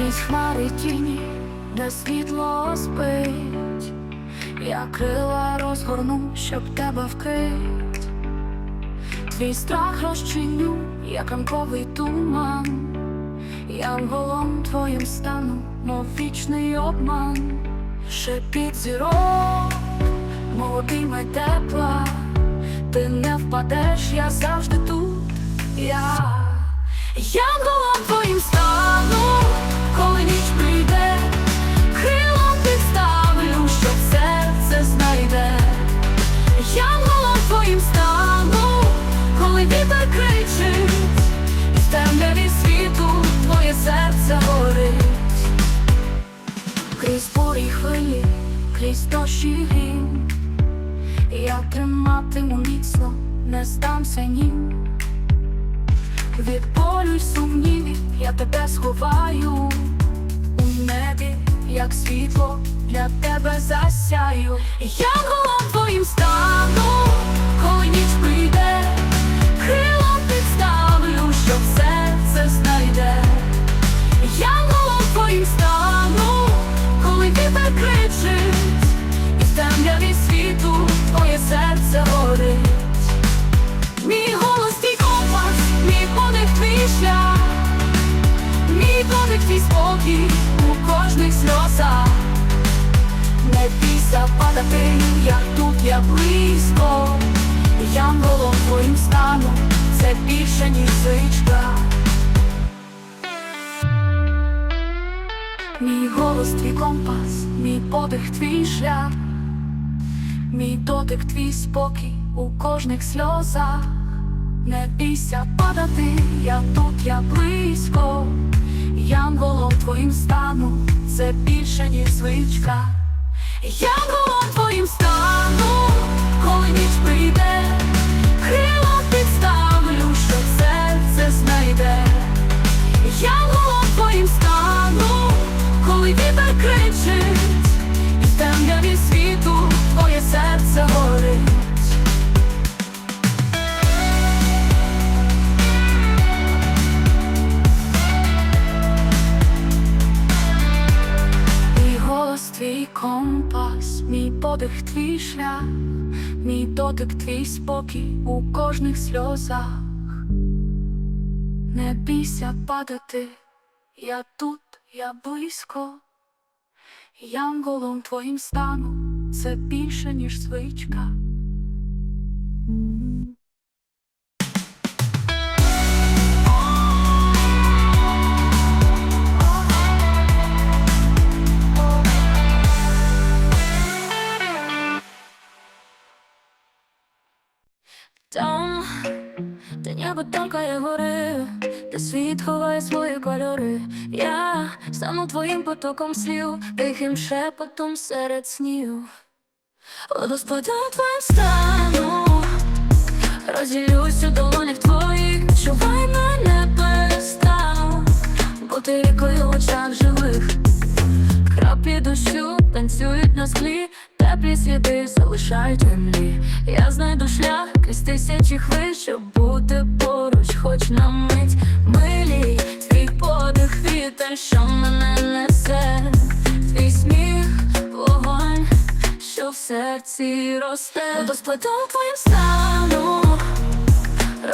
Крізь хмари тіні, де світло спить, я крила розгорну, щоб тебе вкрить. Твій страх розчиню, як ранковий туман. Янголом твоїм стану, мов вічний обман, шепіт зірок, мов обійми тепла, ти не впадеш, я завжди тут, я Янголом твоїм стану, серце горить. Крізь бурі хвилі, крізь дощі грім, я триматиму міцно, не здамся ні. Від болю й сумнівів я тебе сховаю у небі, як світло для тебе засяю. Янголом твоїм стану, коли ніч прийде, твій у кожних сльозах. Не бійся падати, я тут, я близько. Янголом твоїм стану, це більше, ніж звичка. Мій голос твій компас, мій подих твій шлях. Мій дотик, твій спокій у кожних сльозах. Не бійся падати, я тут, я близько. Це більше, ніж звичка. Янголом твоїм стану, коли ніч прийде, крила підставлю, що серце знайде. Я Янголом твоїм стану, коли вітер кричить, і в темряві світу твоє серце горить. Компас, мій подих твій шлях, мій дотик твій спокій у кожних сльозах. Не бійся падати, я тут, я близько. Янголом твоїм стану, це більше, ніж звичка. Небо танкає гори, де світ ховає свої кольори. Я стану твоїм потоком слів, тихим шепотом серед снів. Водоспадом твоїм стану, розділюсь у долонях твоїх, відчувай мене перестану, бути рікою в очах живих. Краплі дощу танцюють на склі, теплі світи залишають землі. Я знайду шлях крізь тисячі хвиль, щоб бути поруч, хоч на мить милій, твій подих вітер, що мене несе, твій сміх, вогонь, що в серці росте, Водоспадом твоїм стану,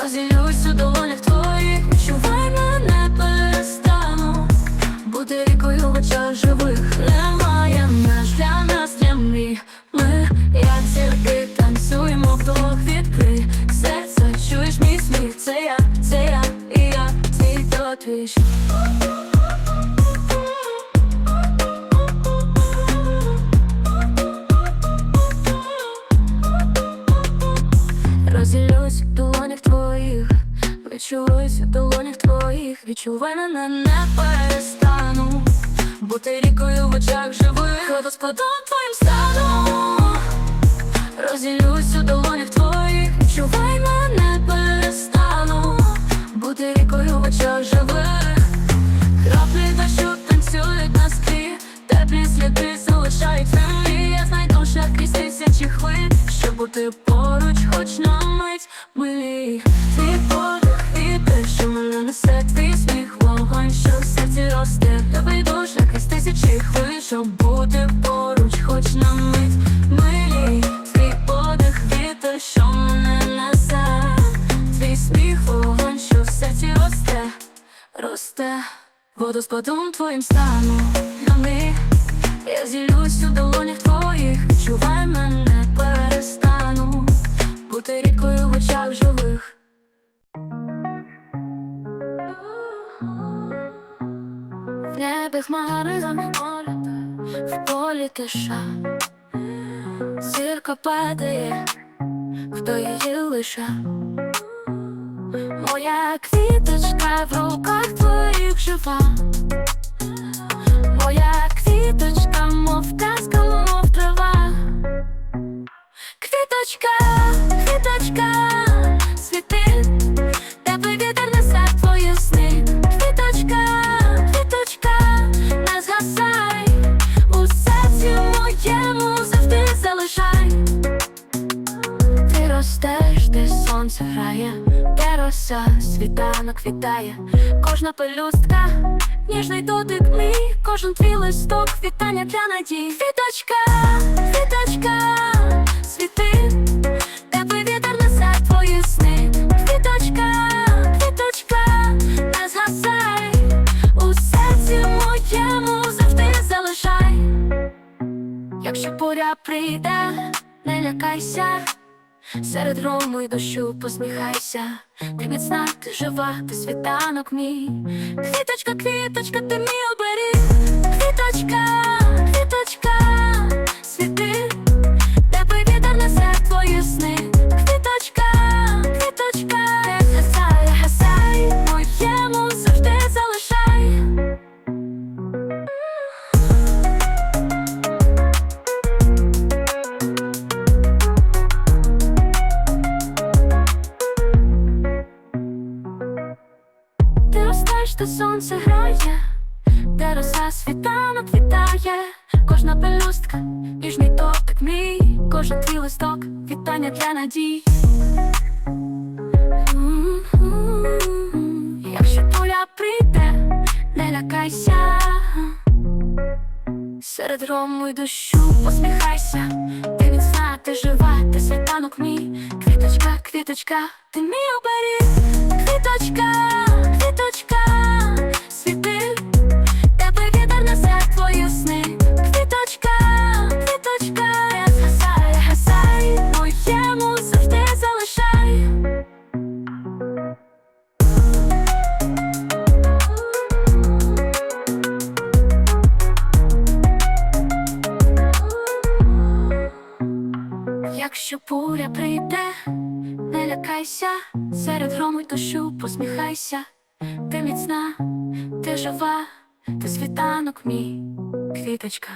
розділюсь у долонях твоїх, відчувай мене перестану. Бути рікою в очах живих немає меж для нас то твій Розділюсь в долонях твоїх, відчуюсь в долонях твоїх, відчувай мене не перестану, бути рікою в очах живих, Водоспадом твоїм стану, розділюсь у долонях твоїх, відчувай мене перестану, бути рікою в очах живе, краплі дощу танцюють на склі, теплі сліди залишають землі, я знайду шлях крізь тисячі хвиль, щоб бути водоспадом твоїм стану. На миг Я зілюсь у долонях твоїх, відчувай мене, перестану Бути рікою в очах живих. В небі хмари замоліте, в полі тиша. Зірка падає, хто її лише Моя квіточка в руках твоїх жива. Моя квіточка, мов казка, мов трава. Квіточка, квіточка, вітає, кожна пелюстка, ніжний дотик мій, кожен твій листок, вітання для надій. Квіточка, квіточка, світи, тебе вітер несе твої сни. Квіточка, квіточка, не згасай, у серці моєму завжди залишай. Якщо буря прийде, не лякайся. Серед грому й дощу посміхайся, ти міцна, ти жива, ти світанок мій. Квіточка, квіточка, ти мій оберіг. Квіточка, вітає, кожна пелюстка, ніжний дотик мій, кожен твій листок, вітання для надій. Якщо туля прийде, не лякайся. Серед грому й дощу посміхайся, ти міцна, ти жива, ти світанок мій, квіточка, квіточка, ти мій оберіг, квіточка, квіточка, Якщо буря прийде, не лякайся, серед грому й дощу посміхайся, ти міцна, ти жива, ти світанок мій, квіточка.